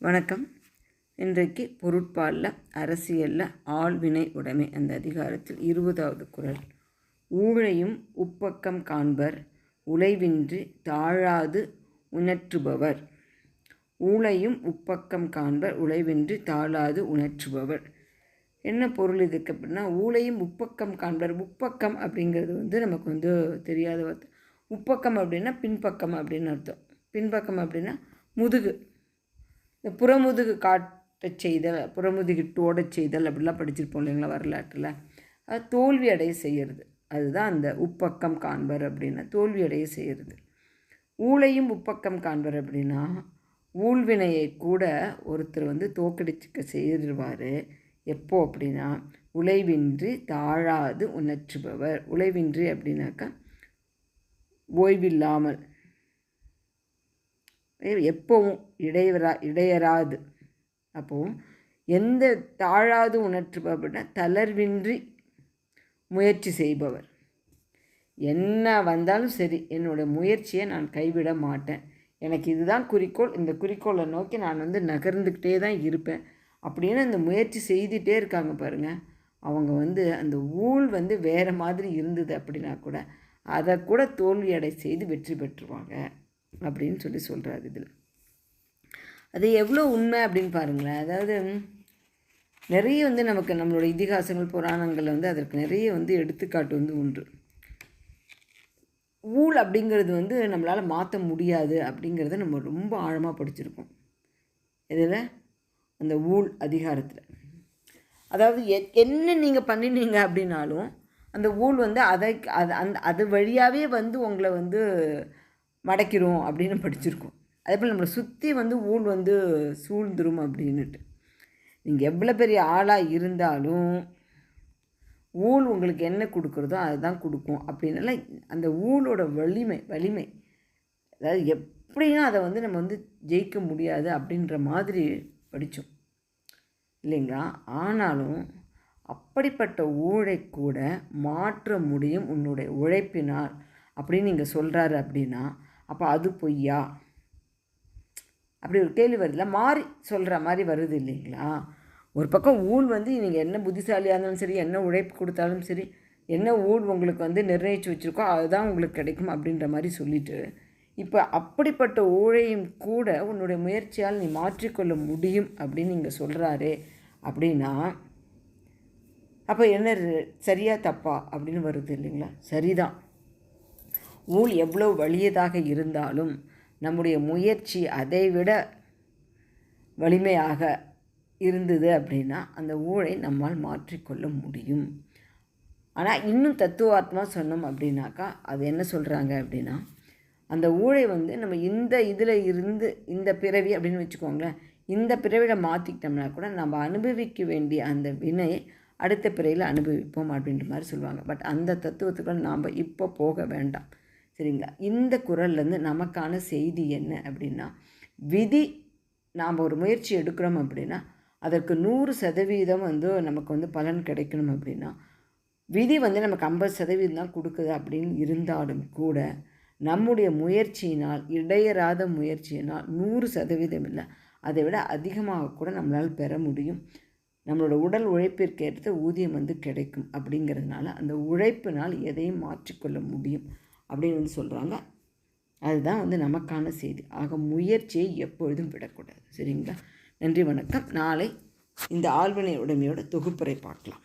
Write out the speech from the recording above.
வணக்கம். இன்றைக்கு பொருட்பாலில் அரசியலில் ஆள்வினை உடைமை அந்த அதிகாரத்தில் இருபதாவது குரல். ஊழையும் உப்பக்கம் காண்பர் உழைவின்றி தாழாது உணற்றுபவர். ஊழையும் உப்பக்கம் காண்பர் உழைவின்றி தாழாது உணற்றுபவர். என்ன பொருள் இதுக்கு அப்படின்னா ஊழையும் உப்பக்கம் காண்பர் உப்பக்கம் அப்படிங்கிறது வந்து நமக்கு வந்து தெரியாத வார்த்தை. உப்பக்கம் அப்படின்னா பின்பக்கம் அப்படின்னு அர்த்தம். பின்பக்கம் அப்படின்னா முதுகு. இந்த புறமுதுகு காட்டச் செய்தல் புறமுதுகிட்டு ஓடச் செய்தல் அப்படிலாம் படிச்சிருப்போம் இல்லைங்களா வரலாற்றில்? அது தோல்வி அடைய செய்கிறது அதுதான் அந்த உப்பக்கம் காண்பர் அப்படின்னா தோல்வி அடைய செய்கிறது ஊழையும் உப்பக்கம் காண்பர் அப்படின்னா ஊழ்வினையை கூட ஒருத்தர் வந்து தோக்கடிச்சுக்க செய்திருவார். எப்போ அப்படின்னா உழைவின்றி தாழாது உணர்ச்சுபவர். உழைவின்றி அப்படின்னாக்கா ஓய்வில்லாமல் எப்போவும் இடையரா இடையராது. அப்போது எந்த தாழாது உணர்த்துபவர் அப்படின்னா தளர்வின்றி முயற்சி செய்பவர். என்ன வந்தாலும் சரி என்னோடய முயற்சியை நான் கைவிட மாட்டேன். எனக்கு இதுதான் குறிக்கோள் இந்த குறிக்கோளை நோக்கி நான் வந்து நகர்ந்துக்கிட்டே தான் இருப்பேன். அப்படின்னு அந்த முயற்சி செய்துகிட்டே இருக்காங்க பாருங்கள் அவங்க வந்து அந்த ஊழ் வந்து வேறு மாதிரி இருந்தது அப்படின்னா கூட அதை கூட தோல்வியடை செய்து வெற்றி பெற்றுருவாங்க. அப்படின்னு சொல்லி சொல்கிறாரு இதில். அது எவ்வளோ உண்மை அப்படின்னு பாருங்களேன். அதாவது நிறைய வந்து நமக்கு நம்மளோட இதிகாசங்கள் புராணங்களில் வந்து அதற்கு நிறைய வந்து எடுத்துக்காட்டு வந்து உண்டு. ஊழ் அப்படிங்கிறது வந்து நம்மளால் மாற்ற முடியாது அப்படிங்கிறத நம்ம ரொம்ப ஆழமாக படிச்சிருக்கோம். இதில் அந்த ஊழ் அதிகாரத்தில். அதாவது எ என்ன நீங்கள் பண்ணினீங்க அப்படின்னாலும் அந்த ஊழ் வந்து அதை அது அந்த அது வழியாகவே வந்து உங்களை வந்து மடக்கிறோம் அப்படின்னு படிச்சிருக்கோம். அதே போல் நம்மளை சுற்றி வந்து ஊழ் வந்து சூழ்ந்துரும் அப்படின்னுட்டு. நீங்கள் எவ்வளோ பெரிய ஆளாக இருந்தாலும் ஊழ் உங்களுக்கு என்ன கொடுக்குறதோ அதுதான் கொடுக்கும். அப்படின்னால அந்த ஊழோட வலிமை வலிமை. அதாவது எப்படியும் அதை வந்து நம்ம வந்து ஜெயிக்க முடியாது அப்படின்ற மாதிரி படித்தோம் இல்லைங்களா? ஆனாலும் அப்படிப்பட்ட ஊழை கூட மாற்ற முடியும் உன்னுடைய உழைப்பினால். அப்படின்னு நீங்கள் சொல்கிறாரு அப்படின்னா அப்போ அது பொய்யா? அப்படி ஒரு கேள்வி வருதுல மாறி சொல்கிற மாதிரி வருது இல்லைங்களா? ஒரு பக்கம் ஊழ் வந்து நீங்கள் என்ன புத்திசாலியாக இருந்தாலும் சரி என்ன உழைப்பு கொடுத்தாலும் சரி என்ன ஊழ் உங்களுக்கு வந்து நிர்ணயித்து வச்சுருக்கோ அதுதான் உங்களுக்கு கிடைக்கும் அப்படின்ற மாதிரி சொல்லிட்டு இப்போ அப்படிப்பட்ட ஊழையும் கூட உன்னுடைய முயற்சியால் நீ மாற்றிக்கொள்ள முடியும் அப்படின்னு நீங்கள் சொல்கிறாரே அப்படின்னா அப்போ என்ன சரியா தப்பா? அப்படின்னு வருது இல்லைங்களா? சரிதான். ஊழ் எவ்வளோ வலியதாக இருந்தாலும் நம்முடைய முயற்சி அதைவிட வலிமையாக இருந்தது அப்படின்னா அந்த ஊழை நம்மால் மாற்றிக்கொள்ள முடியும். ஆனால் இன்னும் தத்துவார்த்தமாக சொன்னோம் அப்படின்னாக்கா அது என்ன சொல்கிறாங்க அப்படின்னா அந்த ஊழை வந்து நம்ம இந்த இதில் இருந்து இந்த பிறவி அப்படின்னு வச்சுக்கோங்களேன் இந்த பிறவியில் மாற்றிக்கிட்டோம்னா கூட நம்ம அனுபவிக்க வேண்டிய அந்த வினை அடுத்த பிறையில் அனுபவிப்போம் அப்படின்ற மாதிரி சொல்லுவாங்க. பட் அந்த தத்துவத்துக்குள்ள நாம் இப்போ போக வேண்டாம். சரிங்களா? இந்த குரல்லேருந்து நமக்கான செய்தி என்ன அப்படின்னா விதி நாம் ஒரு முயற்சி எடுக்கிறோம் அப்படின்னா அதற்கு நூறு சதவீதம் வந்து நமக்கு வந்து பலன் கிடைக்கணும் அப்படின்னா விதி வந்து நமக்கு ஐம்பது சதவீதம் தான் கொடுக்குது அப்படின்னு இருந்தாலும் கூட நம்முடைய முயற்சியினால் இடையராத முயற்சியினால் நூறு சதவீதம் இல்லை. அதை விட அதிகமாக கூட நம்மளால் பெற முடியும். நம்மளோட உடல் உழைப்பிற்கேற்ற ஊதியம் வந்து கிடைக்கும் அப்படிங்கிறதுனால அந்த உழைப்பினால் எதையும் மாற்றிக்கொள்ள முடியும். அப்படின்னு வந்து சொல்கிறாங்க அதுதான் வந்து நமக்கான செய்தி. ஆக முயற்சியை எப்பொழுதும் விடக்கூடாது. சரிங்களா? நன்றி வணக்கம். நாளை இந்த ஆழ்வினை உடைமையோட தொகுப்புரை பார்க்கலாம்.